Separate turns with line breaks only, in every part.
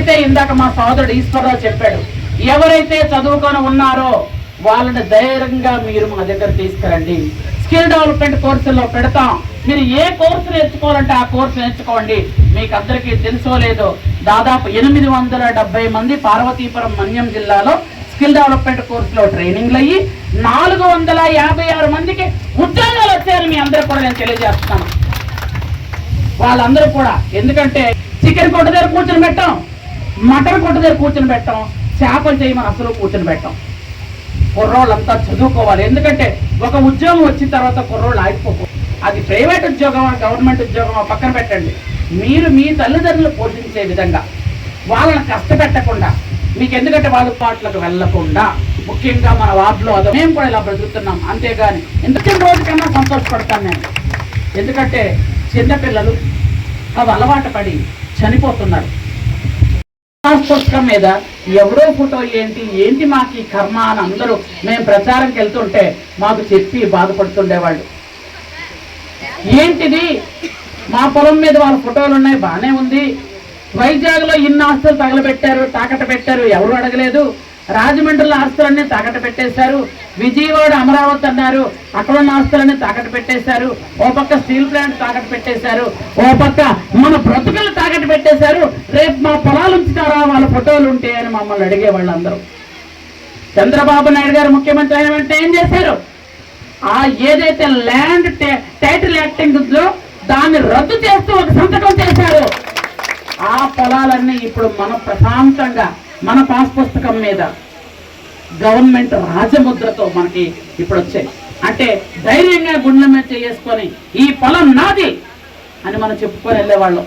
ఎవరైతే ఇందాక మా సోదరుడు ఈశ్వరరావు చెప్పాడు ఎవరైతే చదువుకొని ఉన్నారో వాళ్ళని ధైర్యంగా మీరు మా దగ్గర తీసుకురండి. స్కిల్ డెవలప్మెంట్ కోర్సుల్లో పెడతాం. మీరు ఏ కోర్సు నేర్చుకోవాలంటే ఆ కోర్సు నేర్చుకోండి. మీకు అందరికీ తెలుసో లేదో దాదాపు ఎనిమిది వందల డెబ్బై మంది పార్వతీపురం మన్యం జిల్లాలో స్కిల్ డెవలప్మెంట్ కోర్సులో ట్రైనింగ్లు అయ్యి నాలుగు వందల యాభై ఆరు మందికి ఉద్యోగాలు వచ్చాయని మీ అందరూ కూడా నేను తెలియజేస్తున్నాను. వాళ్ళందరూ కూడా ఎందుకంటే చికెన్ కొట్టు దగ్గర కూర్చొని పెట్టాం. మటన్ కొట్ట దగ్గర కూర్చొని పెట్టాం చేపలు చేయమని అసలు కూర్చొని పెట్టాం. కుర్రోళ్ళంతా చదువుకోవాలి. ఎందుకంటే ఒక ఉద్యోగం వచ్చిన తర్వాత కుర్రోళ్ళు ఆగిపోకూడదు అది ప్రైవేట్ ఉద్యోగమా గవర్నమెంట్ ఉద్యోగమా పక్కన పెట్టండి. మీరు మీ తల్లిదండ్రులు పోషించే విధంగా వాళ్ళని కష్టపెట్టకుండా మీకు ఎందుకంటే వాళ్ళ పాటలకు వెళ్ళకుండా ముఖ్యంగా మన వార్డులో అదో మేము కూడా ఇలా బ్రతుకుతున్నాం అంతేగాని ఎందుకంటే రోజుకన్నా సంతోషపడతాను నేను. ఎందుకంటే చిన్నపిల్లలు అవి అలవాటు పడి చనిపోతున్నారు. పుస్తకం మీద ఎవరో ఫోటో ఏంటి ఏంటి మాకు ఈ కర్మ అని అందరూ మేము ప్రచారంకి వెళ్తుంటే మాకు చెప్పి బాధపడుతుండేవాళ్ళు. ఏంటిది? మా పొలం మీద వాళ్ళ ఫోటోలు ఉన్నాయి బాగానే ఉంది. వైజాగ్లో ఇన్ని ఆస్తులు తగలబెట్టారు తాకట్టు పెట్టారు ఎవరు అడగలేదు. రాజమండ్రిలో ఆస్తులన్నీ తాకట్టు పెట్టేశారు. విజయవాడ అమరావతి అన్నారు. అక్కడ ఉన్న ఆస్తులన్నీ తాకట్టు పెట్టేశారు. ఓ పక్క స్టీల్ ప్లాంట్ తాకట్టు పెట్టేశారు. ఓ పక్క మన బ్రతుకులు తాకట్టు పెట్టేశారు. రేపు మా పొలాలు ఉంచుతారా? వాళ్ళ ఫోటోలు ఉంటే అని మమ్మల్ని అడిగే వాళ్ళందరూ. చంద్రబాబు నాయుడు గారు ముఖ్యమంత్రి అయిన వెంటనే ఏం చేశారు? ఆ ఏదైతే ల్యాండ్ టైటిల్ యాక్టింగ్ ఉందో దాన్ని రద్దు చేస్తూ ఒక సంతకం చేశారు. ఆ పొలాలన్నీ ఇప్పుడు మనం ప్రశాంతంగా మన పాస్ పుస్తకం మీద గవర్నమెంట్ రాజముద్రతో మనకి ఇప్పుడు వచ్చాయి అంటే ధైర్యంగా గుండెల మీద చేసుకొని ఈ పొలం నాది అని మనం చెప్పుకొని వెళ్ళేవాళ్ళం.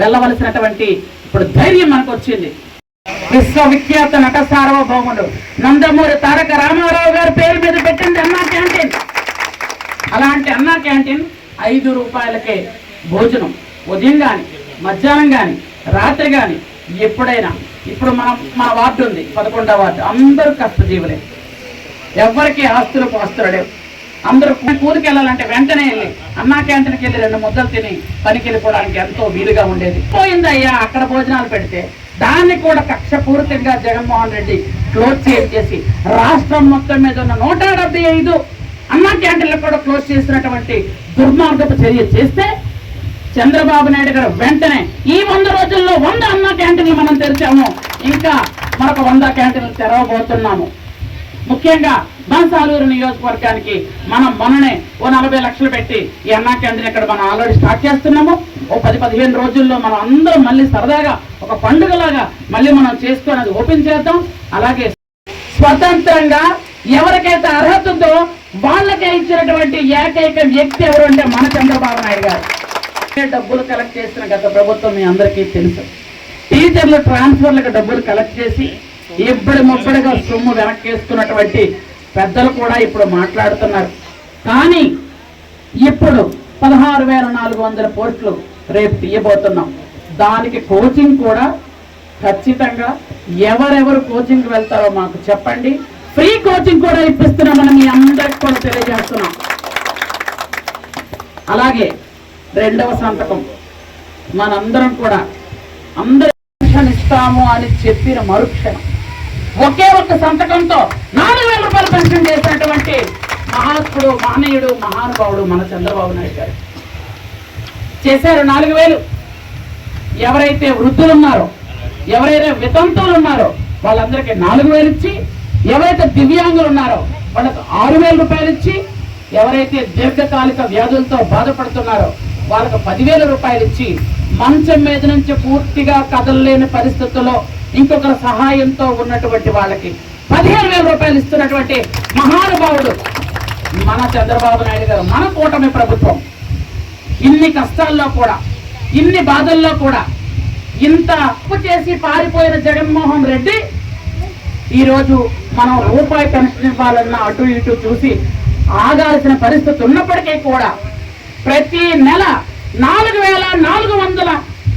వెళ్ళవలసినటువంటి ఇప్పుడు ధైర్యం మనకు వచ్చింది విశ్వవిఖ్యాత నట సార్వభౌముడు నందమూరి తారక రామారావు గారి పేరు మీద పెట్టింది అన్నా క్యాంటీన్. అలాంటి అన్నా క్యాంటీన్ ఐదు రూపాయలకే భోజనం ఉదయం కానీ మధ్యాహ్నం కానీ రాత్రి కానీ ఎప్పుడైనా. ఇప్పుడు మనం మన వార్డు ఉంది పదకొండవ వార్డు. అందరూ కష్టజీవులే. ఎవరికి ఆస్తులు పాస్తులు లేవు. అందరూ కూలికి వెళ్ళాలంటే వెంటనే వెళ్ళి అన్నా క్యాంటీన్కి వెళ్ళి రెండు ముద్దలు తిని పనికి వెళ్ళిపోవడానికి ఎంతో వీలుగా ఉండేది. పోయిందయ్యా అక్కడ భోజనాలు పెడితే. దాన్ని కూడా కక్షపూరితంగా జగన్మోహన్ రెడ్డి క్లోజ్ చేసి రాష్ట్రం మొత్తం మీద ఉన్న నూట డెబ్బై ఐదు అన్నా క్యాంటీన్లు కూడా క్లోజ్ చేసినటువంటి దుర్మార్గపు చర్య చేస్తే చంద్రబాబు నాయుడు గారు వెంటనే ఈ వంద రోజుల్లో వంద అన్న క్యాంటీన్లు మనం తెరిచాము. ఇంకా మరొక వంద క్యాంటీన్లు తెరవబోతున్నాము. ముఖ్యంగా బన్సాలూరు నియోజకవర్గానికి మనం మననే ఓ నలభై లక్షలు పెట్టి ఈ అన్నా క్యాంటీన్ ఇక్కడ మనం ఆల్రెడీ స్టార్ట్ చేస్తున్నాము. ఓ పది పదిహేను రోజుల్లో మనం అందరం మళ్ళీ సరదాగా ఒక పండుగలాగా మళ్ళీ మనం చేసుకొని అది ఓపెన్ చేద్దాం. అలాగే స్వతంత్రంగా ఎవరికైతే అర్హత ఉందో వాళ్ళకే ఇచ్చినటువంటి ఏకైక వ్యక్తి ఎవరు అంటే మన చంద్రబాబు నాయుడు గారు. డబ్బులు కలెక్ట్ చేసిన గత ప్రభుత్వం మీ అందరికీ తెలుసు. టీచర్లు ట్రాన్స్ఫర్లకు డబ్బులు కలెక్ట్ చేసి ఇబ్బడి ముబ్బడిగా సొమ్ము వెనక్కేసుకున్నటువంటి పెద్దలు కూడా ఇప్పుడు మాట్లాడుతున్నారు. కానీ ఇప్పుడు పదహారు వేల నాలుగు వందల పోస్టులు రేపు తీయబోతున్నాం. దానికి కోచింగ్ కూడా ఖచ్చితంగా ఎవరెవరు కోచింగ్కి వెళ్తారో మాకు చెప్పండి. ఫ్రీ కోచింగ్ కూడా ఇప్పిస్తున్నామని మీ అందరికి కూడా తెలియజేస్తున్నాం. అలాగే రెండవ సంతకం. మనందరం కూడా అందరూ ఇస్తాము అని చెప్పిన మరుక్షణం. ఒకే ఒక్క సంతకంతో నాలుగు వేల రూపాయలు పెన్షన్ చేసినటువంటి మహాత్ముడు మహనీయుడు మహానుభావుడు మన చంద్రబాబు నాయుడు గారు. చేశారు నాలుగు వేలు. ఎవరైతే వృద్ధులు ఉన్నారో ఎవరైతే వితంతువులు ఉన్నారో వాళ్ళందరికీ నాలుగు వేలు ఇచ్చి ఎవరైతే దివ్యాంగులు ఉన్నారో వాళ్ళకు ఆరు వేల రూపాయలు ఇచ్చి ఎవరైతే దీర్ఘకాలిక వ్యాధులతో బాధపడుతున్నారో వాళ్ళకి పదివేల రూపాయలు ఇచ్చి మంచం మీద నుంచి పూర్తిగా కదలలేని పరిస్థితుల్లో ఇంకొకరి సహాయంతో ఉన్నటువంటి వాళ్ళకి పదిహేను వేల రూపాయలు ఇస్తున్నటువంటి మహానుభావుడు మన చంద్రబాబు నాయుడు గారు మన కూటమి ప్రభుత్వం. ఇన్ని కష్టాల్లో కూడా ఇన్ని బాధల్లో కూడా ఇంత అప్పు చేసి పారిపోయిన జగన్మోహన్ రెడ్డి ఈరోజు మనం రూపాయి పెన్షన్ ఇవ్వాలన్న అటు ఇటు చూసి ఆగాల్సిన పరిస్థితి ఉన్నప్పటికీ కూడా ప్రతి నెల నాలుగు వేల నాలుగు వందల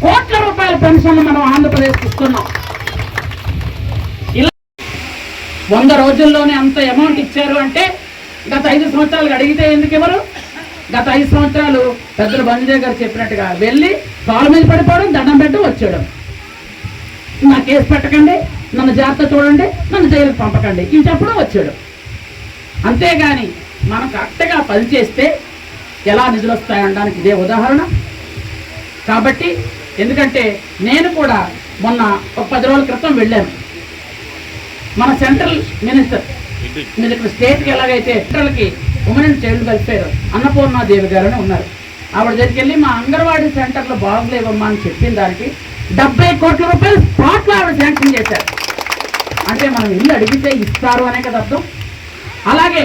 కోట్ల రూపాయల పెన్షన్ మనం ఆంధ్రప్రదేశ్ ఇస్తున్నాం. ఇలా వంద రోజుల్లోనే అంత అమౌంట్ ఇచ్చారు అంటే గత ఐదు సంవత్సరాలు అడిగితే ఎందుకు ఇవ్వరు? గత ఐదు సంవత్సరాలు పెద్దలు బంజే గారు చెప్పినట్టుగా వెళ్ళి కాలు మీద పడిపోవడం దండం పెట్టి వచ్చేయడం. నా కేసు పెట్టకండి నన్ను జాగ్రత్త చూడండి నన్ను జైలుకి పంపకండి. ఇవి చెప్పడం వచ్చాడు అంతేగాని మనం కరెక్ట్గా పనిచేస్తే ఎలా నిధులు వస్తాయనడానికి ఇదే ఉదాహరణ. కాబట్టి ఎందుకంటే నేను కూడా మొన్న ఒక పది రోజుల క్రితం వెళ్ళాను. మన సెంట్రల్ మినిస్టర్ మీరు ఇక్కడ స్టేట్కి ఎలాగైతే సెంట్రల్కి women and child welfare Annapurna Devi గారని ఉన్నారు. ఆవిడ దగ్గరికి వెళ్ళి మా అంగన్వాడీ సెంటర్లో బాగులేవమ్మా అని చెప్పిన దానికి డెబ్బై కోట్ల రూపాయలు స్పాట్లో ఆవిడ శాంక్షన్ చేశారు. అంటే మనం ఇల్లు అడిగితే ఇస్తారు అనే కదా అర్థం. అలాగే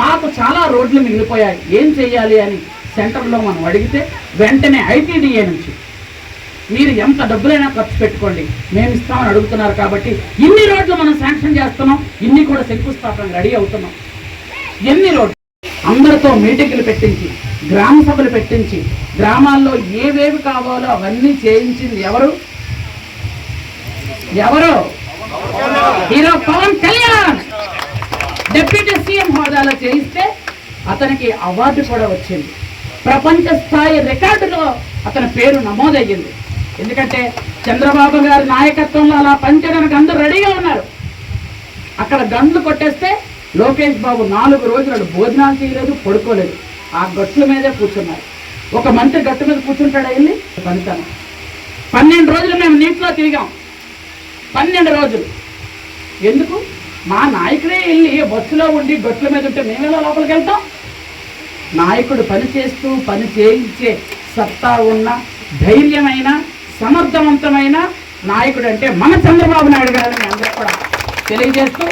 మాకు చాలా రోడ్లు మిగిలిపోయాయి. ఏం చేయాలి అని సెంటర్లో మనం అడిగితే వెంటనే ఐటీడీఏ నుంచి మీరు ఎంత డబ్బులైనా ఖర్చు పెట్టుకోండి మేము ఇస్తామని అడుగుతున్నారు కాబట్టి ఇన్ని రోడ్లు మనం శాంక్షన్ చేస్తున్నాం ఇన్ని కూడా శంకుస్థాపన రెడీ అవుతున్నాం. ఎన్ని రోడ్లు? అందరితో మీటింగ్లు పెట్టించి గ్రామ సభలు పెట్టించి గ్రామాల్లో ఏవేవి కావాలో అవన్నీ చేయించింది ఎవరు? ఎవరు? హీరో పవన్ కళ్యాణ్ సీఎం చేయిస్తే అతనికి అవార్డు కూడా వచ్చింది. ప్రపంచ స్థాయి రికార్డులో అతని పేరు నమోదయ్యింది. ఎందుకంటే చంద్రబాబు గారి నాయకత్వంలో అలా పంచడానికి అందరూ రెడీగా ఉన్నారు. అక్కడ గండ్లు కొట్టేస్తే లోకేష్ బాబు నాలుగు రోజులు భోజనాలు చేయలేదు పడుకోలేదు. ఆ గట్ల మీదే కూర్చున్నారు. ఒక మంత్రి గట్టు మీద కూర్చుంటాడా వెళ్ళి పనితనం. పన్నెండు రోజులు మేము నీటిలో తిరిగాం. పన్నెండు రోజులు. ఎందుకు? మా నాయకుడే వెళ్ళి బస్సులో ఉండి గట్ల మీద ఉంటే మేమేలా లోపలికి వెళ్తాం? నాయకుడు పని చేస్తూ పని చేయించే సత్తా ఉన్న ధైర్యమైన సమర్థవంతమైన నాయకుడు అంటే మన చంద్రబాబు నాయుడు గారని అందరూ కూడా తెలియజేస్తూ